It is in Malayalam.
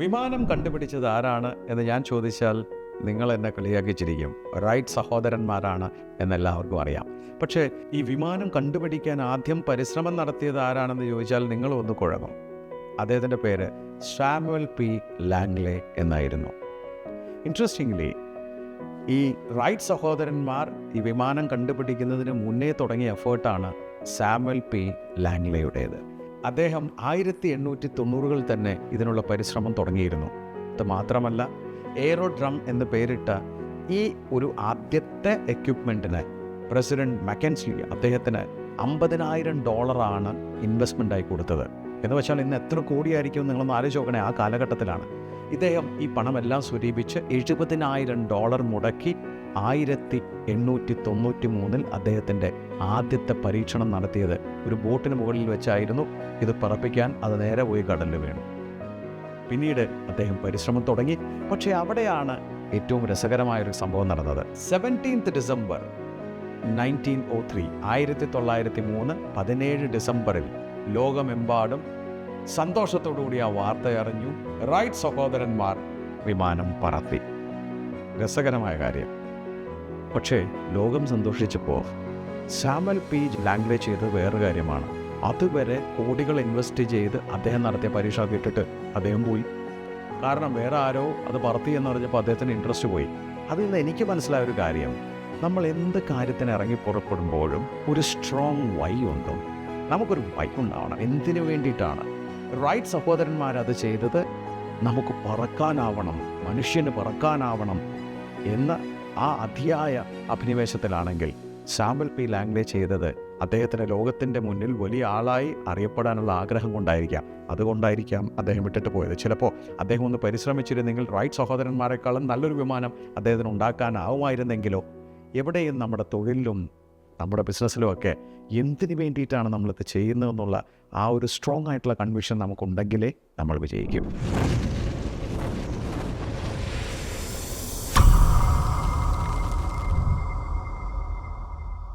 വിമാനം കണ്ടുപിടിച്ചത് ആരാണ് എന്ന് ഞാൻ ചോദിച്ചാൽ നിങ്ങൾ എന്നെ കളിയാക്കി ചിരിക്കും റൈറ്റ് സഹോദരന്മാരാണ് എന്നെല്ലാവർക്കും അറിയാം. പക്ഷേ ഈ വിമാനം കണ്ടുപിടിക്കാൻ ആദ്യം പരിശ്രമം നടത്തിയത് ആരാണെന്ന് ചോദിച്ചാൽ നിങ്ങൾ ഒന്ന് കുഴങ്ങും. അദ്ദേഹത്തിന്റെ പേര് സാമുവൽ പി. ലാംഗ്ലെ എന്നായിരുന്നു. ഇൻട്രസ്റ്റിംഗ്ലി ഈ റൈറ്റ് സഹോദരന്മാർ ഈ വിമാനം കണ്ടുപിടിക്കുന്നതിന് മുന്നേ തുടങ്ങിയ എഫേർട്ടാണ് സാമുവൽ പി. ലാംഗ്ലെയുടേത്. അദ്ദേഹം ആയിരത്തി എണ്ണൂറ്റി തൊണ്ണൂറുകളിൽ തന്നെ ഇതിനുള്ള പരിശ്രമം തുടങ്ങിയിരുന്നു. അത് മാത്രമല്ല എയറോഡ്രം എന്ന് പേരിട്ട ഈ ഒരു ആദ്യത്തെ എക്യുപ്മെന്റിന് പ്രസിഡന്റ് മക്കൻസ്ലി അദ്ദേഹത്തിന് അമ്പതിനായിരം ഡോളറാണ് ഇൻവെസ്റ്റ്മെന്റ് ആയി കൊടുത്തത്. എന്ന് വെച്ചാൽ ഇന്ന് എത്ര കോടിയായിരിക്കും നിങ്ങളൊന്ന് ആലോചിച്ച് നോക്കണേ ആ കാലഘട്ടത്തിലാണ്. ഇദ്ദേഹം ഈ പണമെല്ലാം സ്വരൂപിച്ച് എഴുപതിനായിരം ഡോളർ മുടക്കി ആയിരത്തി എണ്ണൂറ്റി തൊണ്ണൂറ്റി മൂന്നിൽ അദ്ദേഹത്തിന്റെ ആദ്യത്തെ പരീക്ഷണം നടത്തിയത്. ഒരു ബോട്ടിന് മുകളിൽ വെച്ചായിരുന്നു. ഇത് പറപ്പിക്കാൻ അത് നേരെ പോയി കടലിൽ വേണം. പിന്നീട് അദ്ദേഹം പരിശ്രമം തുടങ്ങി. പക്ഷേ അവിടെയാണ് ഏറ്റവും രസകരമായൊരു സംഭവം നടന്നത്. Seventeenth December nineteen oh three ആയിരത്തി തൊള്ളായിരത്തി മൂന്ന് പതിനേഴ് ഡിസംബറിൽ ലോകമെമ്പാടും സന്തോഷത്തോടുകൂടി ആ വാർത്ത അറിഞ്ഞു റൈറ്റ് സഹോദരന്മാർ വിമാനം പറത്തി. രസകരമായ കാര്യം. പക്ഷേ ലോകം സന്തോഷിച്ചപ്പോൾ സാമൽ പി. ലാംഗ്വേജ് ചെയ്ത് വേറെ കാര്യമാണ്. അതുവരെ കോടികൾ ഇൻവെസ്റ്റ് ചെയ്ത് അദ്ദേഹം നടത്തിയ പരീക്ഷ കേട്ടിട്ട് അദ്ദേഹം പോയി. കാരണം വേറെ ആരോ അത് പറത്തി എന്ന് പറഞ്ഞപ്പോൾ അദ്ദേഹത്തിന് ഇൻട്രസ്റ്റ് പോയി. അതിൽ നിന്ന് എനിക്ക് മനസ്സിലായ ഒരു കാര്യം. നമ്മൾ എന്ത് കാര്യത്തിന് ഇറങ്ങി പുറപ്പെടുമ്പോഴും ഒരു സ്ട്രോങ് വൈ ഉണ്ടോ? നമുക്കൊരു വൈ ഉണ്ടാവണം. എന്തിനു വേണ്ടിയിട്ടാണ്? റൈറ്റ് സഹോദരന്മാർ അത് ചെയ്തത് നമുക്ക് പറക്കാനാവണം. മനുഷ്യന് പറക്കാനാവണം എന്ന ആ അതിയായ അഭിനിവേശത്തിലാണെങ്കിൽ സാമ്പൽ പി ലാംഗ്ലേ ചെയ്തത് അദ്ദേഹത്തിന് ലോകത്തിന്റെ മുന്നിൽ വലിയ ആളായി അറിയപ്പെടാനുള്ള ആഗ്രഹം കൊണ്ടായിരിക്കാം. അതുകൊണ്ടായിരിക്കാം അദ്ദേഹം വിട്ടിട്ട് പോയത്. ചിലപ്പോൾ അദ്ദേഹം ഒന്ന് പരിശ്രമിച്ചിരുന്നെങ്കിൽ റൈറ്റ് സഹോദരന്മാരെക്കാളും നല്ലൊരു വിമാനം അദ്ദേഹത്തിന് ഉണ്ടാക്കാനാവുമായിരുന്നെങ്കിലോ? എവിടെയും നമ്മുടെ തൊഴിലിലും നമ്മുടെ ബിസിനസ്സിലും ഒക്കെ എന്തിനു വേണ്ടിയിട്ടാണ് നമ്മളിത് ചെയ്യുന്നതെന്നുള്ള ആ ഒരു സ്ട്രോങ് ആയിട്ടുള്ള കൺവിഷൻ നമുക്കുണ്ടെങ്കിലേ നമ്മൾ വിജയിക്കും.